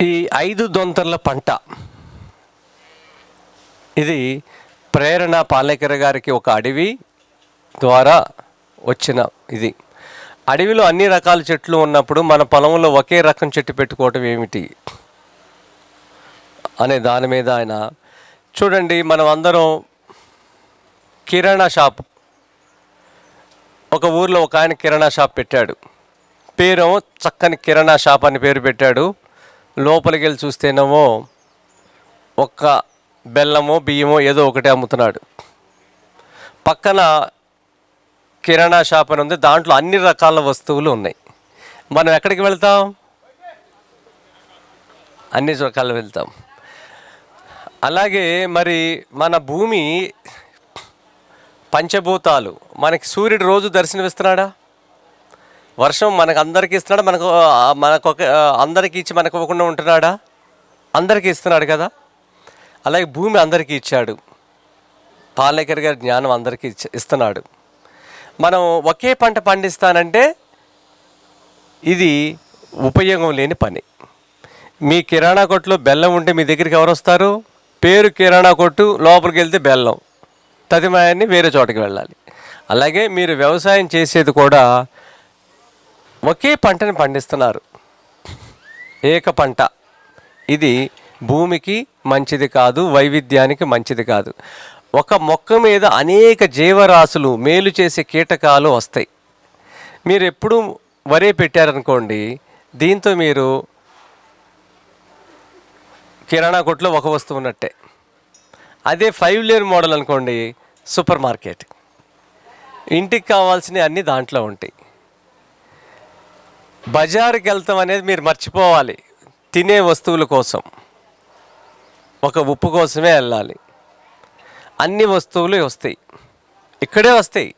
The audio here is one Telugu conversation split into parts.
ఈ ఐదు దొంతర్ల పంట. ఇది ప్రేరణ పాలేకర్ గారికి ఒక అడవి ద్వారా వచ్చిన ఇది. అడవిలో అన్ని రకాల చెట్లు ఉన్నప్పుడు మన పొలంలో ఒకే రకం చెట్టు పెట్టుకోవటం ఏమిటి? అనే దాని మీద ఆయన చూడండి మనం అందరం కిరాణా షాప్. ఒక ఊర్లో ఒక ఆయన కిరాణా షాప్ పెట్టాడు. పేరు చక్కని కిరాణా షాప్ అని పేరు పెట్టాడు. లోపలికి వెళ్ళి చూస్తేనేమో ఒక్క బెల్లమో బియ్యమో ఏదో ఒకటి అమ్ముతున్నాడు. పక్కన కిరాణా షాప్ అని ఉంది. దాంట్లో అన్ని రకాల వస్తువులు ఉన్నాయి. మనం ఎక్కడికి వెళ్తాం? అన్ని రకాలు వెళ్తాం. అలాగే మరి మన భూమి పంచభూతాలు. మనకి సూర్యుడు రోజు దర్శనమిస్తున్నాడా? వర్షం మనకు అందరికీ ఇస్తున్నాడు? మనకు మనకు ఒక అందరికీ ఇచ్చి మనకు ఇవ్వకుండా ఉంటున్నాడా? అందరికీ ఇస్తున్నాడు కదా? అలాగే భూమి అందరికీ ఇచ్చాడు. పాలేకర్ గారి జ్ఞానం అందరికీ ఇచ్చ- ఇస్తున్నాడు. మనం ఒకే పంట పండిస్తానంటే ఇది ఉపయోగం లేని పని. మీ కిరాణా కొట్టులో బెల్లం ఉంటే మీ దగ్గరికి ఎవరు వస్తారు? పేరు కిరాణా కొట్టు లోపలికి వెళ్తే బెల్లం. తదిమాయాన్ని వేరే చోటకి వెళ్ళాలి. అలాగే మీరు వ్యవసాయం చేసేది కూడా ఒకే పంటని పండిస్తున్నారు. ఏక పంట. ఇది భూమికి మంచిది కాదు వైవిధ్యానికి మంచిది కాదు. ఒక మొక్క మీద అనేక జీవరాశులు మేలు చేసే కీటకాలు వస్తాయి. మీరు ఎప్పుడూ వరే పెట్టారనుకోండి దీంతో మీరు కిరాణా కొట్లో ఒక వస్తువు ఉన్నట్టే. అదే ఫైవ్ లేయర్ మోడల్ అనుకోండి సూపర్ మార్కెట్. ఇంటికి కావాల్సినవి అన్నీ దాంట్లో ఉంటాయి. బజారుకి వెళ్తాం అనేది మీరు మర్చిపోవాలి. తినే వస్తువుల కోసం. ఒక ఉప్పు కోసమే వెళ్ళాలి. అన్ని వస్తువులు వస్తాయి. ఇక్కడే వస్తాయి.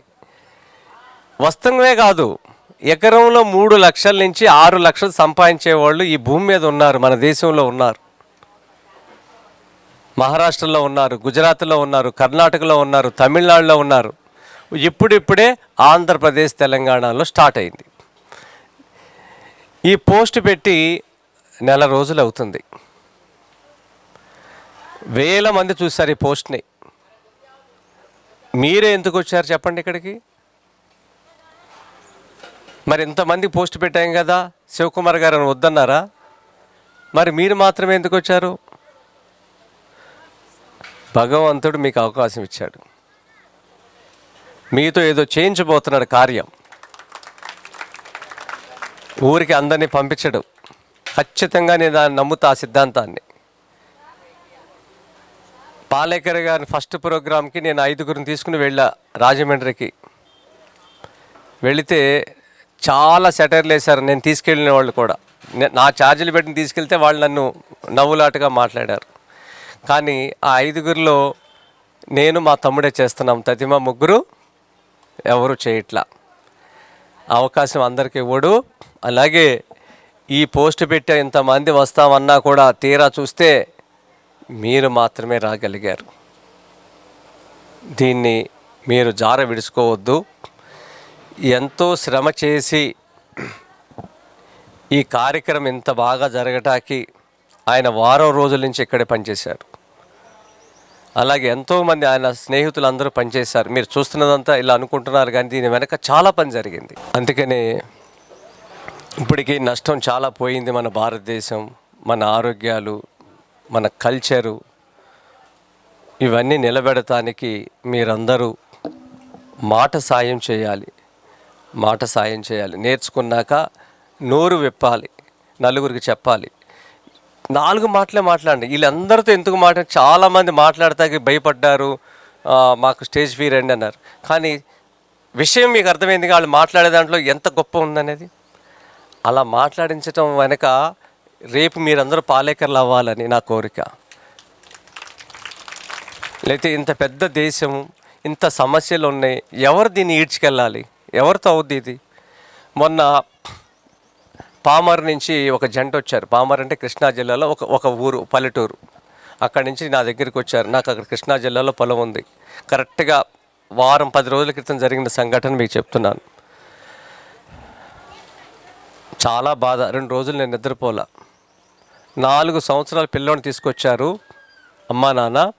వస్తంగా కాదు ఎకరంలో మూడు లక్షల నుంచి ఆరు లక్షలు సంపాదించే వాళ్ళు ఈ భూమి మీద ఉన్నారు మన దేశంలో ఉన్నారు. మహారాష్ట్రలో ఉన్నారు గుజరాత్లో ఉన్నారు కర్ణాటకలో ఉన్నారు తమిళనాడులో ఉన్నారు. ఇప్పుడిప్పుడే ఆంధ్రప్రదేశ్ తెలంగాణలో స్టార్ట్ అయింది. ఈ పోస్ట్ పెట్టి నెల రోజులు అవుతుంది. వేల మంది చూశారు ఈ పోస్ట్ని. మీరే ఎందుకు వచ్చారు చెప్పండి ఇక్కడికి? మరి ఇంతమంది పోస్ట్ పెట్టాం కదా శివకుమార్ గారు వద్దన్నారా? మరి మీరు మాత్రమే ఎందుకు వచ్చారు? భగవంతుడు మీకు అవకాశం ఇచ్చాడు. మీతో ఏదో చేయించబోతున్నాడు కార్యం. ఊరికి అందరినీ పంపించడు. ఖచ్చితంగా నేను దాన్ని నమ్ముతా ఆ సిద్ధాంతాన్ని. పాలేకర్ గారి ఫస్ట్ ప్రోగ్రామ్కి నేను ఐదుగురిని తీసుకుని వెళ్ళా రాజమండ్రికి. వెళితే చాలా సెటర్లు వేశారు. నేను తీసుకెళ్ళిన వాళ్ళు కూడా. నే- నా ఛార్జీలు పెట్టిన తీసుకెళ్తే వాళ్ళు నన్ను నవ్వులాటగా మాట్లాడారు. కానీ ఆ ఐదుగురిలో నేను మా తమ్ముడే చేస్తున్నాం. తదిమ ముగ్గురు ఎవరు చేయట్లా. అవకాశం అందరికి ఇవ్వడు. అలాగే ఈ పోస్ట్ పెట్టే ఇంతమంది వస్తామన్నా కూడా తీరా చూస్తే మీరు మాత్రమే రాగలిగారు. దీన్ని మీరు జార విడుచుకోవద్దు. ఎంతో శ్రమ చేసి ఈ కార్యక్రమం ఇంత బాగా జరగటానికి ఆయన వారం రోజుల నుంచి ఇక్కడే పనిచేశారు. అలాగే ఎంతోమంది ఆయన స్నేహితులు అందరూ పనిచేశారు. మీరు చూస్తున్నదంతా ఇలా అనుకుంటున్నారు కానీ దీని వెనక చాలా పని జరిగింది. అందుకనే ఇప్పటికీ నష్టం చాలా పోయింది మన భారతదేశం మన ఆరోగ్యాలు మన కల్చరు. ఇవన్నీ నిలబెడటానికి మీరందరూ మాట సాయం చేయాలి. మాట సాయం చేయాలి. నేర్చుకున్నాక నోరు విప్పాలి. నలుగురికి చెప్పాలి. నాలుగు మాటలే మాట్లాడండి. వీళ్ళందరితో ఎందుకు మాట్లాడి చాలామంది మాట్లాడతాకి భయపడ్డారు. మాకు స్టేజ్ ఫీర్ అండి అన్నారు. కానీ విషయం మీకు అర్థమైంది వాళ్ళు మాట్లాడే దాంట్లో ఎంత గొప్ప ఉందనేది? అలా మాట్లాడించటం వెనక రేపు మీరందరూ పాలేకర్లు అవ్వాలని నా కోరిక. లేకపోతే ఇంత పెద్ద దేశం ఇంత సమస్యలు ఉన్నాయి ఎవరు దీన్ని ఈడ్చుకెళ్ళాలి? ఎవరితో అవుద్ది ఇది? మొన్న పామర్ నుంచి ఒక జంట వచ్చారు. పామర్ అంటే కృష్ణా జిల్లాలో ఒక ఒక ఊరు పల్లెటూరు. అక్కడి నుంచి నా దగ్గరికి వచ్చారు. నాకు అక్కడ కృష్ణా జిల్లాలో పొలం ఉంది. కరెక్ట్గా వారం పది రోజుల క్రితం జరిగిన సంఘటన మీకు చెప్తున్నాను. చాలా బాధ. రెండు రోజులు నేను నిద్రపోలా. నాలుగు సంవత్సరాల పిల్లోని తీసుకొచ్చారు అమ్మా నాన్న.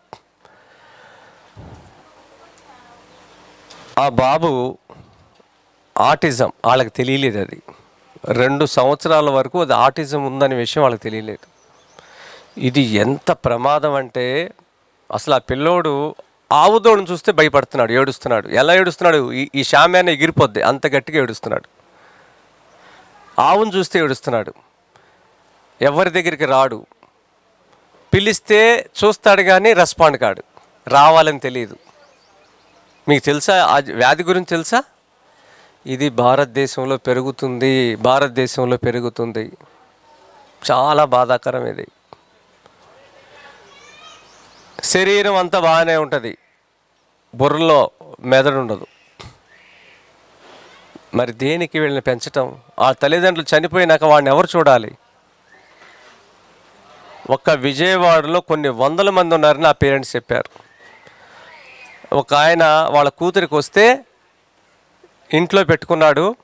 ఆ బాబు ఆటిజం. వాళ్ళకి తెలియలేదు అది. రెండు సంవత్సరాల వరకు అది ఆటిజం ఉందనే విషయం వాళ్ళకి తెలియలేదు. ఇది ఎంత ప్రమాదం అంటే అసలు ఆ పిల్లోడు ఆవుదోడును చూస్తే భయపడుతున్నాడు ఏడుస్తున్నాడు. ఎలా ఏడుస్తున్నాడు? ఈ ఈ శామ్యాన్ని ఎగిరిపోద్ది అంత గట్టిగా ఏడుస్తున్నాడు. ఆవును చూస్తే ఏడుస్తున్నాడు. ఎవరి దగ్గరికి రాడు? పిలిస్తే చూస్తాడు కానీ రెస్పాండ్ కాడు. రావాలని తెలియదు. మీకు తెలుసా? ఆ వ్యాధి గురించి తెలుసా? ఇది భారతదేశంలో పెరుగుతుంది భారతదేశంలో పెరుగుతుంది. చాలా బాధాకరం ఇది. శరీరం అంతా బాగానే ఉంటుంది. బుర్రలో మెదడు ఉండదు. మరి దేనికి వీళ్ళని పెంచటం? ఆ తల్లిదండ్రులు చనిపోయినాక వాడిని ఎవరు చూడాలి? ఒక్క విజయవాడలో కొన్ని వందల మంది ఉన్నారని నా పేరెంట్స్ చెప్పారు. ఒక ఆయన వాళ్ళ కూతురికి వస్తే ఇంట్లో పెట్టుకున్నాడు.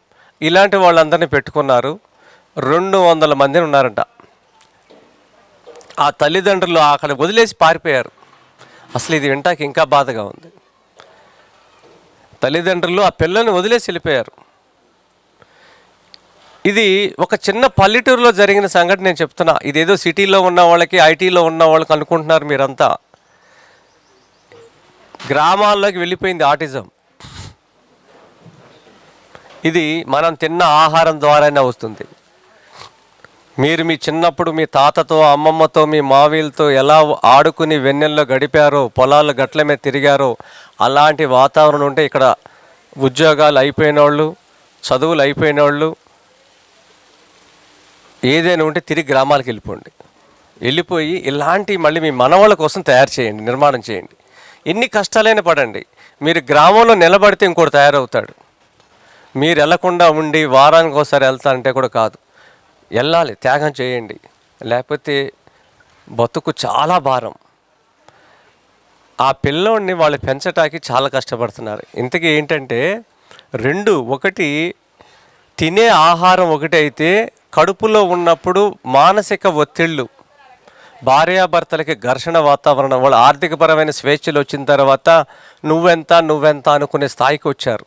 ఇలాంటి వాళ్ళందరినీ పెట్టుకున్నారు. రెండు వందల మందిని ఉన్నారంట. ఆ తల్లిదండ్రులు అక్కడ వదిలేసి పారిపోయారు. అసలు ఇది వింటాకి ఇంకా బాధగా ఉంది. తల్లిదండ్రులు ఆ పిల్లల్ని వదిలేసి వెళ్ళిపోయారు. ఇది ఒక చిన్న పల్లెటూరులో జరిగిన సంఘటన నేను చెప్తున్నా. ఇదేదో సిటీలో ఉన్న వాళ్ళకి ఐటీలో ఉన్న వాళ్ళకి అనుకుంటున్నారు మీరంతా. గ్రామాల్లోకి వెళ్ళిపోయింది ఆటిజం ఇది మనం తిన్న ఆహారం ద్వారానే వస్తుంది. మీరు మీ చిన్నప్పుడు మీ తాతతో అమ్మమ్మతో మీ మావీలతో ఎలా ఆడుకుని వెన్నెల్లో గడిపారో పొలాలు గట్ల మీద తిరిగారో అలాంటి వాతావరణం ఉంటే ఇక్కడ ఉద్యోగాలు అయిపోయిన వాళ్ళు చదువులు అయిపోయిన వాళ్ళు ఏదైనా ఉంటే తిరిగి గ్రామాలకు వెళ్ళిపోండి. వెళ్ళిపోయి ఇలాంటి మళ్ళీ మీ మనవాళ్ళ కోసం తయారు చేయండి నిర్మాణం చేయండి. ఎన్ని కష్టాలైనా పడండి. మీరు గ్రామంలో నిలబడితే ఇంకోటి తయారవుతాడు. మీరు వెళ్ళకుండా ఉండి వారానికి ఒకసారి వెళ్తానంటే కూడా కాదు. వెళ్ళాలి త్యాగం చేయండి. లేకపోతే బతుకు చాలా భారం. ఆ పిల్లోడిని వాళ్ళు పెంచటానికి చాలా కష్టపడుతున్నారు. ఇంతకీ ఏంటంటే రెండు ఒకటి తినే ఆహారం ఒకటి అయితే కడుపులో ఉన్నప్పుడు మానసిక ఒత్తిళ్ళు భార్యాభర్తలకి ఘర్షణ వాతావరణం వాళ్ళు ఆర్థికపరమైన స్వేచ్ఛలు వచ్చిన తర్వాత నువ్వెంత నువ్వెంత అనుకునే స్థాయికి వచ్చారు.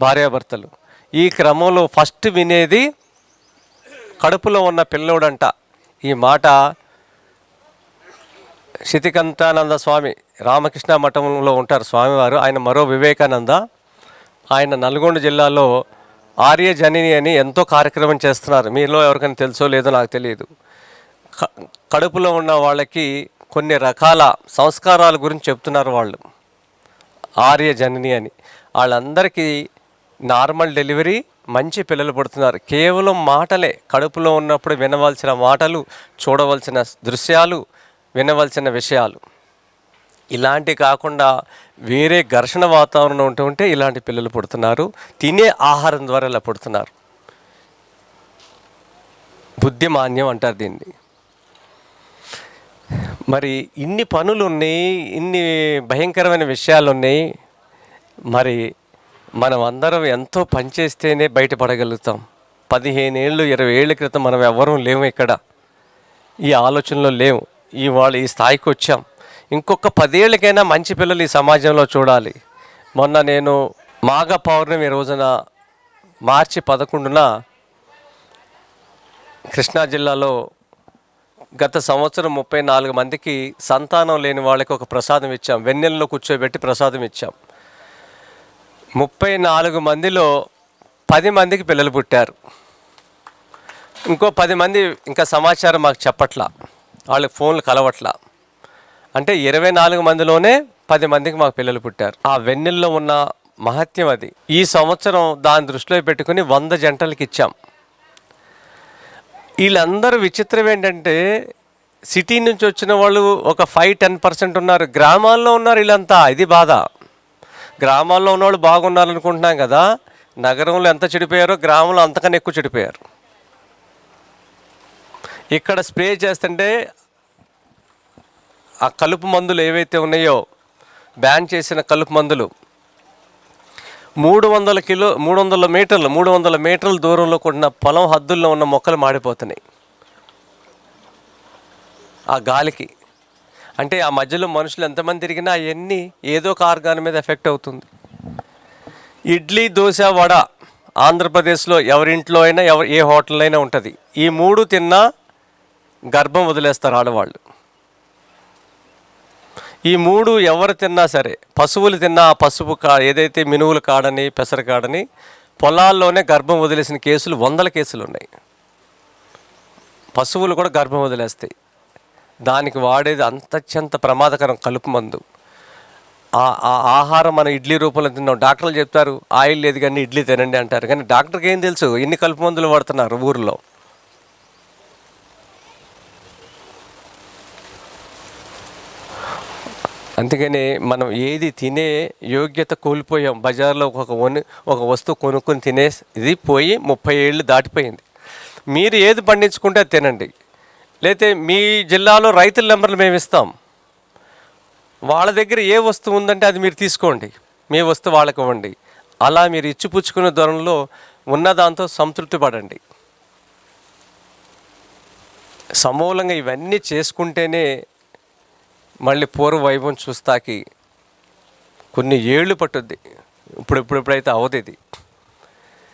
భార్యాభర్తలు. ఈ క్రమంలో ఫస్ట్ వినేది కడుపులో ఉన్న పిల్లోడంట. ఈ మాట శితికంతానంద స్వామి రామకృష్ణ మఠంలో ఉంటారు స్వామివారు. ఆయన మరో వివేకానంద. ఆయన నల్గొండ జిల్లాలో ఆర్య జనిని అని ఎంతో కార్యక్రమం చేస్తున్నారు. మీలో ఎవరికైనా తెలుసో లేదో నాకు తెలియదు. క- కడుపులో ఉన్న వాళ్ళకి కొన్ని రకాల సంస్కారాల గురించి చెప్తున్నారు వాళ్ళు. ఆర్య జనని అని. వాళ్ళందరికీ నార్మల్ డెలివరీ మంచి పిల్లలు పుడుతున్నారు. కేవలం మాటలే కడుపులో ఉన్నప్పుడు వినవలసిన మాటలు చూడవలసిన దృశ్యాలు వినవలసిన విషయాలు. ఇలాంటి కాకుండా వేరే ఘర్షణ వాతావరణం ఉంటుంటే ఉంటే ఇలాంటి పిల్లలు పుడుతున్నారు. తినే ఆహారం ద్వారా ఇలా పుడుతున్నారు. బుద్ధిమాన్యం అంటారు దీన్ని. మరి ఇన్ని పనులు ఉన్నాయి ఇన్ని భయంకరమైన విషయాలు ఉన్నాయి మరి మనం అందరం ఎంతో పనిచేస్తేనే బయటపడగలుగుతాం. పదిహేను ఏళ్ళు ఇరవై ఏళ్ళ క్రితం మనం ఎవరూ లేము ఇక్కడ. ఈ ఆలోచనలో లేవు. ఇవాళ ఈ స్థాయికి వచ్చాం. ఇంకొక పదేళ్ళకైనా మంచి పిల్లలు ఈ సమాజంలో చూడాలి. మొన్న నేను మాఘ పౌర్ణమి రోజున మార్చి పదకొండున కృష్ణా జిల్లాలో గత సంవత్సరం ముప్పై నాలుగు మందికి సంతానం లేని వాళ్ళకి ఒక ప్రసాదం ఇచ్చాం. వెన్నెల్లో కూర్చోబెట్టి ప్రసాదం ఇచ్చాం. ముప్పై నాలుగు మందిలో పది మందికి పిల్లలు పుట్టారు. ఇంకో పది మంది ఇంకా సమాచారం మాకు చెప్పట్లా. వాళ్ళకి ఫోన్లు కలవట్లా. అంటే ఇరవై నాలుగు మందిలోనే పది మందికి మాకు పిల్లలు పుట్టారు. ఆ వెన్నెల్లో ఉన్న మహత్యం అది. ఈ సంవత్సరం దాని దృష్టిలో పెట్టుకుని వంద జంటలకి ఇచ్చాం. వీళ్ళందరూ విచిత్రం ఏంటంటే సిటీ నుంచి వచ్చిన వాళ్ళు ఒక ఫైవ్ టెన్ పర్సెంట్ ఉన్నారు. గ్రామాల్లో ఉన్నారు వీళ్ళంతా. ఇది బాధ. గ్రామాల్లో ఉన్నవాళ్ళు బాగున్నారనుకుంటున్నాం కదా నగరంలో ఎంత చెడిపోయారో గ్రామంలో అంతకన్నా ఎక్కువ చెడిపోయారు. ఇక్కడ స్ప్రే చేస్తుంటే ఆ కలుపు మందులు ఏవైతే ఉన్నాయో బ్యాన్ చేసిన కలుపు మందులు మూడు వందల కిలో మూడు వందల మీటర్లు మూడు వందల మీటర్ల దూరంలో ఉన్న పొలం హద్దుల్లో ఉన్న మొక్కలు మాడిపోతున్నాయి. ఆ గాలికి అంటే ఆ మధ్యలో మనుషులు ఎంతమంది తిరిగినా అవన్నీ ఏదో ఒక ఆర్గాన్ మీద ఎఫెక్ట్ అవుతుంది. ఇడ్లీ దోశ వడ ఆంధ్రప్రదేశ్లో ఎవరింట్లో అయినా ఎవరు ఏ హోటల్లో అయినా ఉంటుంది. ఈ మూడు తిన్నా గర్భం వదిలేస్తారు ఆడవాళ్ళు. ఈ మూడు ఎవరు తిన్నా సరే పశువులు తిన్నా ఆ పసుపు కా ఏదైతే మినువులు కాడని పెసర కాడని పొలాల్లోనే గర్భం వదిలేసిన కేసులు వందల కేసులు ఉన్నాయి పశువులు కూడా గర్భం వదిలేస్తాయి. దానికి వాడేది అంతత్యంత ప్రమాదకరం కలుపు మందు. ఆ ఆహారం మనం ఇడ్లీ రూపంలో తిన్నాం. డాక్టర్లు చెప్తారు ఆయిల్ లేదు కానీ ఇడ్లీ తినండి అంటారు. కానీ డాక్టర్కి ఏం తెలుసు? ఎన్ని కలుపు మందులు వాడుతున్నారు ఊరిలో? అందుకని మనం ఏది తినే యోగ్యత కోల్పోయాం. బజార్లో ఒక వని ఒక వస్తువు కొనుక్కొని తినే ఇది పోయి ముప్పై ఏళ్ళు దాటిపోయింది. మీరు ఏది పండించుకుంటే అది తినండి. లేతే మీ జిల్లాలో రైతుల నెంబర్లు మేము ఇస్తాం. వాళ్ళ దగ్గర ఏ వస్తువు ఉందంటే అది మీరు తీసుకోండి. మీ వస్తువు వాళ్ళకి ఇవ్వండి. అలా మీరు ఇచ్చిపుచ్చుకునే ధోరణిలో ఉన్న దాంతో సంతృప్తి పడండి. సమూలంగా ఇవన్నీ చేసుకుంటేనే మళ్ళీ పూర్వ వైభవం చూస్తాకి కొన్ని ఏళ్ళు పట్టుద్ది. ఇప్పుడు ఇప్పుడు ఇప్పుడైతే అవదు ఇది.